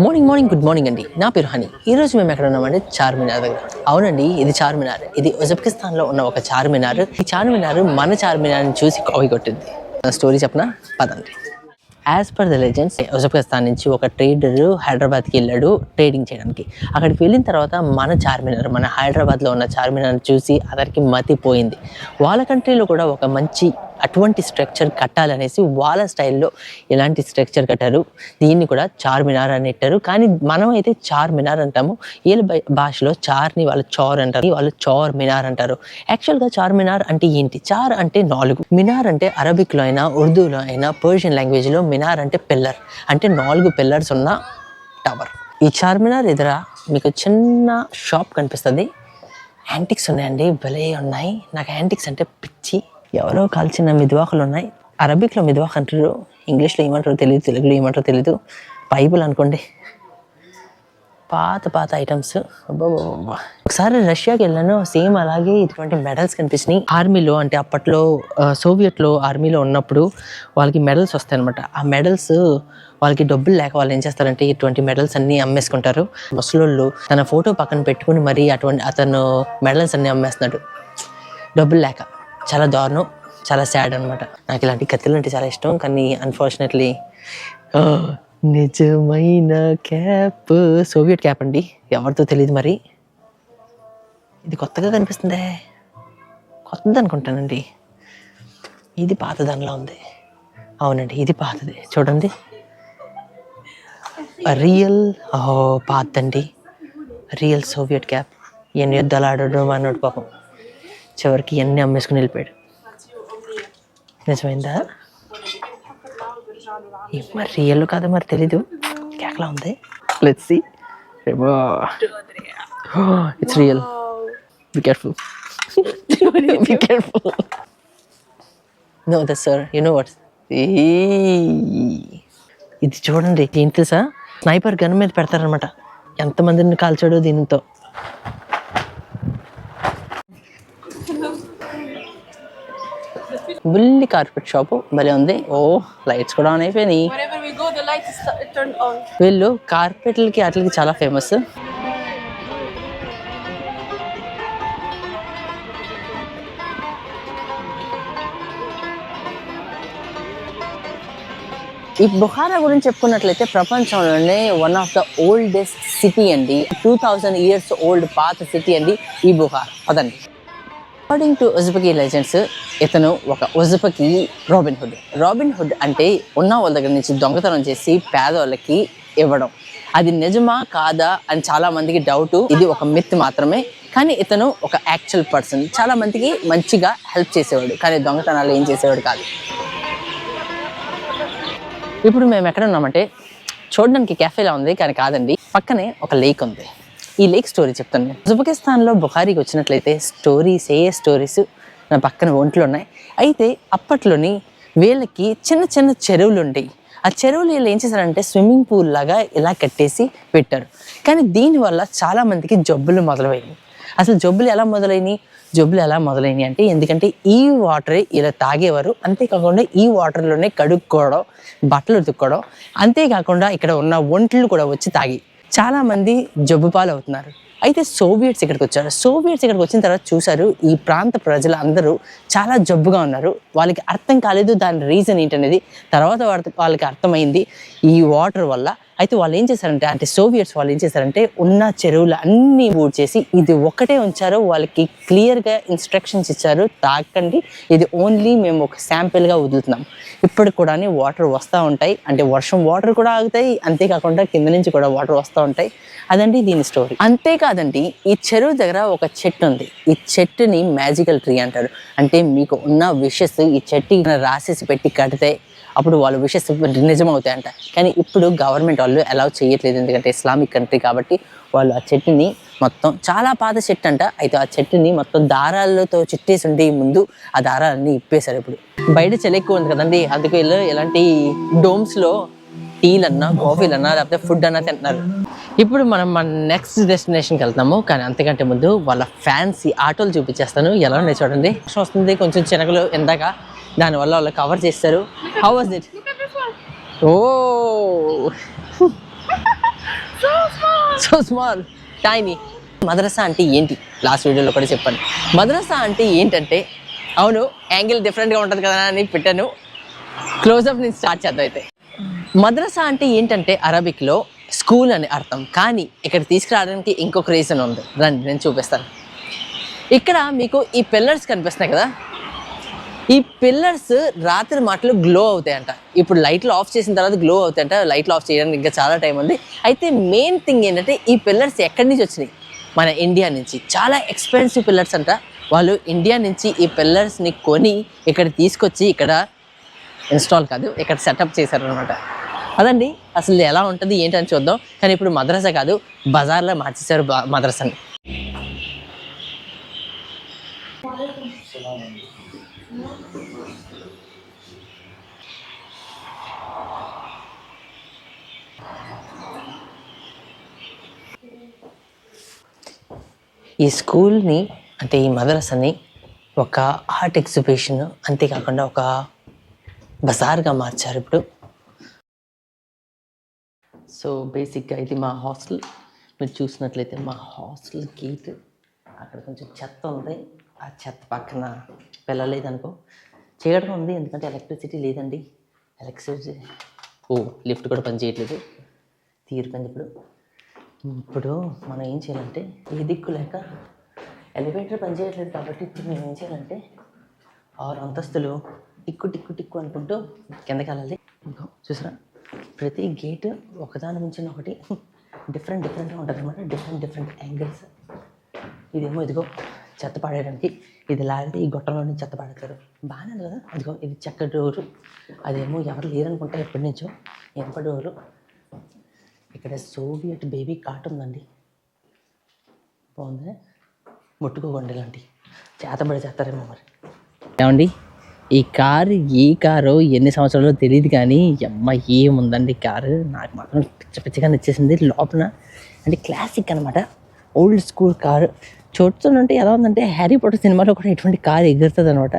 Morning morning good morning అండి నా పేరు హనీ. ఈరోజు మేము ఎక్కడ ఉన్నామంటే చార్మినార్ దగ్గర. అవునండి ఇది చార్మినార్. ఇది ఉజ్బెకిస్తాన్లో ఉన్న ఒక చార్మినార్. ఈ చార్మినార్ మన చార్మినార్ని చూసి కావి కొట్టింది స్టోరీ చెప్పనా? పదండి. As per the legends Uzbekistan నుంచి ఒక ట్రేడర్ హైదరాబాద్కి వెళ్ళాడు ట్రేడింగ్ చేయడానికి. అక్కడికి వెళ్ళిన తర్వాత మన చార్మినార్ మన హైదరాబాద్లో ఉన్న చార్మినార్ చూసి అతనికి మతిపోయింది వాళ్ళ కంట్రీలో కూడా ఒక మంచి అటువంటి స్ట్రక్చర్ కట్టాలనేసి వాళ్ళ స్టైల్లో ఎలాంటి స్ట్రక్చర్ కట్టారు? దీన్ని కూడా చార్మినార్ అని పెట్టారు కానీ మనం అయితే చార్మినార్ అంటాము. వీళ్ళ భాషలో చార్ని వాళ్ళు చార్ అంటారు. వాళ్ళు చార్ మినార్ అంటారు. యాక్చువల్గా చార్మినార్ అంటే ఏంటి? చార్ అంటే నాలుగు. మినార్ అంటే అరబిక్లో అయినా ఉర్దూలో అయినా పర్షియన్ లాంగ్వేజ్లో మినార్ అంటే పిల్లర్. అంటే నాలుగు పిల్లర్స్ ఉన్న టవర్. ఈ చార్మినార్ ఎదుర మీకు చిన్న షాప్ కనిపిస్తుంది. యాంటిక్స్ ఉన్నాయండి. భలే ఉన్నాయి. నాకు యాంటిక్స్ అంటే పిచ్చి. ఎవరో కాల్చిన మిద్వాకులు ఉన్నాయి అరబిక్లో మిద్వాక్ అంటారు ఇంగ్లీష్లో ఏమంటారో తెలియదు తెలుగులో ఏమంటారో తెలియదు బైబుల్ అనుకోండి. పాత పాత ఐటమ్స్. ఒకసారి రష్యాకి వెళ్ళాను. సేమ్ అలాగే ఇటువంటి మెడల్స్ కనిపించినాయి. ఆర్మీలో అంటే అప్పట్లో సోవియట్లో ఆర్మీలో ఉన్నప్పుడు వాళ్ళకి మెడల్స్ వస్తాయి అనమాట ఆ మెడల్స్ వాళ్ళకి డబ్బులు లేక వాళ్ళు ఏం చేస్తారంటే ఇటువంటి మెడల్స్ అన్నీ అమ్మేసుకుంటారు. ముసలోళ్ళు తన ఫోటో పక్కన పెట్టుకుని మరీ అటువంటి అతను మెడల్స్ అన్నీ అమ్మేస్తున్నాడు. డబ్బులు లేక. చాలా దారుణం చాలా సాడ్ అనమాట నాకు ఇలాంటి కత్తులు అంటే చాలా ఇష్టం కానీ అన్ఫార్చునేట్లీ నిజమైన క్యాప్ సోవియట్ క్యాప్ అండి. ఎవరితో తెలియదు మరి. ఇది కొత్తగా కనిపిస్తుందే. కొత్తది అనుకుంటానండి. ఇది పాత దానిలో ఉంది. అవునండి ఇది పాతది. చూడండి. రియల్ పాతండి రియల్ సోవియట్ క్యాప్ ఎన్ని యుద్ధాలు ఆడడం అన్నట్టు పాపం. చివరికి ఎన్ని అమ్మేసుకుని వెళ్ళిపోయాడు. నిజమైందా? మరి రియల్ కాదు మరి తెలీదు. కేకలా ఉంది? Let's see it's real be careful be careful no the sir you know what ఇది చూడండి ఏంటి తెలుసా? స్నైపర్ గన్ మీద పెడతారనమాట ఎంతమందిని కాల్చాడో దీనితో. బుల్లి కార్పెట్ షాపు. భలే ఉంది. ఓ లైట్స్ కూడా ఆన్ అయిపోయినాయి. వీళ్ళు కార్పెట్లకి వాటికి చాలా ఫేమస్ ఈ బుహారా గురించి చెప్పుకున్నట్లయితే ప్రపంచంలోనే one of the oldest city అండి. టూ థౌజండ్ ఇయర్స్ ఓల్డ్ పాత సిటీ అండి ఈ బుహార్. పదండి. అకార్డింగ్ టు ఉజ్బకి లెజెండ్స్ ఇతను ఒక ఉజ్బకి రాబిన్ హుడ్ రాబిన్ హుడ్ అంటే ఉన్న వాళ్ళ దగ్గర నుంచి దొంగతనం చేసి పేదవాళ్ళకి ఇవ్వడం. అది నిజమా కాదా అని చాలా మందికి డౌట్ ఇది ఒక మిత్ మాత్రమే. కానీ ఇతను ఒక యాక్చువల్ పర్సన్ చాలా మందికి మంచిగా హెల్ప్ చేసేవాడు. కానీ దొంగతనాలు ఏం చేసేవాడు కాదు. ఇప్పుడు మేము ఎక్కడ ఉన్నామంటే చూడడానికి కెఫేలా ఉంది కానీ కాదండి పక్కనే ఒక లేక్ ఉంది. ఈ లేక్ స్టోరీ చెప్తాను నేను. ఉజ్బెకిస్తాన్లో బుహారీకి వచ్చినట్లయితే స్టోరీస్ ఏ స్టోరీస్ నా పక్కన ఒంట్లో ఉన్నాయి. అయితే అప్పట్లోని వీళ్ళకి చిన్న చిన్న చెరువులు ఉండేవి. ఆ చెరువులు వీళ్ళు ఏం చేశారంటే స్విమ్మింగ్ పూల్ లాగా ఇలా కట్టేసి పెట్టారు. కానీ దీనివల్ల చాలామందికి జబ్బులు మొదలయ్యాయి అసలు జబ్బులు ఎలా మొదలైనవి? జబ్బులు ఎలా మొదలైనవి అంటే ఎందుకంటే ఈ వాటరే ఇలా తాగేవారు. అంతేకాకుండా ఈ వాటర్లోనే కడుక్కోవడం బట్టలు ఉతుక్కోవడం అంతేకాకుండా ఇక్కడ ఉన్న ఒంట్లు కూడా వచ్చి తాగి చాలామంది జబ్బు పాలు అవుతున్నారు అయితే సోవియట్స్ ఇక్కడికి వచ్చారు. సోవియట్స్ ఇక్కడికి వచ్చిన తర్వాత చూశారు ఈ ప్రాంత ప్రజలు అందరూ చాలా జబ్బుగా ఉన్నారు. వాళ్ళకి అర్థం కాలేదు దాని రీజన్ ఏంటనేది తర్వాత వాళ్ళకి అర్థమైంది. ఈ వాటర్ వల్ల అయితే వాళ్ళు ఏం చేశారంటే అంటే సోవియట్స్ వాళ్ళు ఏం చేశారంటే ఉన్న చెరువులు అన్నీ చేసి ఇది ఒకటే ఉంచారు. వాళ్ళకి క్లియర్గా ఇన్స్ట్రక్షన్స్ ఇచ్చారు. తాకండి. ఇది ఓన్లీ మేము ఒక శాంపిల్గా వదులుతున్నాం. ఇప్పటికి కూడా వాటర్ వస్తూ ఉంటాయి. అంటే వర్షం వాటర్ కూడా ఆగుతాయి. అంతేకాకుండా కింద నుంచి కూడా వాటర్ వస్తూ ఉంటాయి. అదండి దీని స్టోరీ అంతేకాదండి ఈ చెరువు దగ్గర ఒక చెట్టు ఉంది. ఈ చెట్టుని మ్యాజికల్ ట్రీ అంటారు. అంటే మీకు ఉన్న విషెస్ ఈ చెట్టు రాసేసి పెట్టి కడితే అప్పుడు వాళ్ళ విషెస్ నిజమవుతాయంట. కానీ ఇప్పుడు గవర్నమెంట్ వాళ్ళు అలౌ చేయట్లేదు ఎందుకంటే ఇస్లామిక్ కంట్రీ కాబట్టి వాళ్ళు ఆ చెట్టుని మొత్తం చాలా పాత చెట్టు అంట. అయితే ఆ చెట్టుని మొత్తం దారాలతో చుట్టేసి ఉండే ముందు ఆ దారాలన్నీ ఇప్పేశారు ఇప్పుడు. బయట చలి ఎక్కువ ఉంది కదండి. అందుకు వీళ్ళు ఇలాంటి డోమ్స్లో టీలు అన్నా కాఫీలు అన్నా లేకపోతే ఫుడ్ అన్నా తింటున్నారు. ఇప్పుడు మనం మన నెక్స్ట్ డెస్టినేషన్కి వెళ్తాము కానీ అంతకంటే ముందు వాళ్ళ ఫ్యాన్సీ ఆటోలు చూపించేస్తాను. ఎలా ఉన్నాయి చూడండి. వస్తుంది కొంచెం చినకలు ఇందాక దానివల్ల వాళ్ళు కవర్ చేస్తారు. How was it oh! So small tiny madrasa అంటే ఏంటి? లాస్ట్ వీడియోలో కూడా చెప్పాను. మద్రసా అంటే ఏంటంటే అవును యాంగిల్ డిఫరెంట్గా ఉంటుంది కదా అని పెట్టాను. క్లోజప్ నుంచి స్టార్ట్ చేద్దాం అయితే. మద్రసా అంటే ఏంటంటే అరబిక్లో స్కూల్ అని అర్థం. కానీ ఇక్కడ తీసుకురావడానికి ఇంకొక రీజన్ ఉంది. రండి నేను చూపిస్తాను. ఇక్కడ మీకు ఈ పిల్లర్స్ కనిపిస్తున్నాయి కదా. ఈ పిల్లర్స్ రాత్రి మాటలు గ్లో అవుతాయంట. ఇప్పుడు లైట్లు ఆఫ్ చేసిన తర్వాత గ్లో అవుతాయంట. లైట్లు ఆఫ్ చేయడానికి ఇంకా చాలా టైం ఉంది. అయితే మెయిన్ థింగ్ ఏంటంటే ఈ పిల్లర్స్ ఎక్కడి నుంచి వచ్చినాయి? మన ఇండియా నుంచి. చాలా ఎక్స్పెన్సివ్ పిల్లర్స్ అంట. వాళ్ళు ఇండియా నుంచి ఈ పిల్లర్స్ని కొని ఇక్కడ తీసుకొచ్చి ఇక్కడ ఇన్స్టాల్ కాదు ఇక్కడ సెటప్ చేశారనమాట అదండి అసలు ఎలా ఉంటుంది ఏంటని చూద్దాం. కానీ ఇప్పుడు మద్రసా కాదు బజార్లో మార్చేశారు బా- మద్రసాని. ఈ స్కూల్ని అంటే ఈ మదరసని ఒక ఆర్ట్ ఎగ్జిబిషన్ అంతేకాకుండా ఒక బజార్గా మార్చారు ఇప్పుడు. సో బేసిక్గా ఇది మా హాస్టల్. మీరు చూసినట్లయితే మా హాస్టల్ గేట్ అక్కడ కొంచెం చెత్త ఉంది. ఆ చెత్త పక్కన వెళ్ళలేదనుకో. చీకటిగా ఉంది ఎందుకంటే ఎలక్ట్రిసిటీ లేదండి. ఎలక్ట్రిసిటీ ఓ లిఫ్ట్ కూడా పని చేయట్లేదు తీరిపోయింది ఇప్పుడు. ఇప్పుడు మనం ఏం చేయాలంటే ఏ దిక్కు లేక ఎలివేటర్ పనిచేయట్లేదు కాబట్టి ఇప్పుడు మేము ఏం చేయాలంటే ఆరు అంతస్తులు టిక్కు టిక్కు టిక్కు అనుకుంటూ కిందకి వెళ్ళాలి. ఇంకో చూసారా? ప్రతి గేట్ ఒకదాని మించిన ఒకటి డిఫరెంట్ డిఫరెంట్గా ఉంటుంది అనమాట డిఫరెంట్ డిఫరెంట్ యాంగిల్స్ ఇదేమో ఇదిగో చెత్త పాడేయడానికి ఇది లాగితే ఈ గొట్టంలోనే నుంచి చెత్త పాడతారు బాగానే ఉంది కదా? అదిగో ఇది చెక్క డోరు. అదేమో ఎవరు లేరనుకుంటా ఎప్పటి నుంచో. ఎంప డోరు. ఇక్కడ సోవియట్ బేబీ కాట్ ఉందండి. బాగుంది? ముట్టుకోకండి ఇలాంటి. చేతబడి చేస్తారేమో మరి. ఏమండి? ఈ కారు ఏ కారు ఎన్ని సంవత్సరాలు తెలియదు కానీ అమ్మ ఏముందండి కారు? నాకు మాత్రం పిచ్చ పిచ్చగా నచ్చేసింది లోపల. అంటే క్లాసిక్ అనమాట ఓల్డ్ స్కూల్ కారు. చూస్తుంటే ఎలా ఉందంటే హ్యారీ పోటర్ సినిమాలో కూడా ఇటువంటి కారు ఎగురుతుంది అనమాట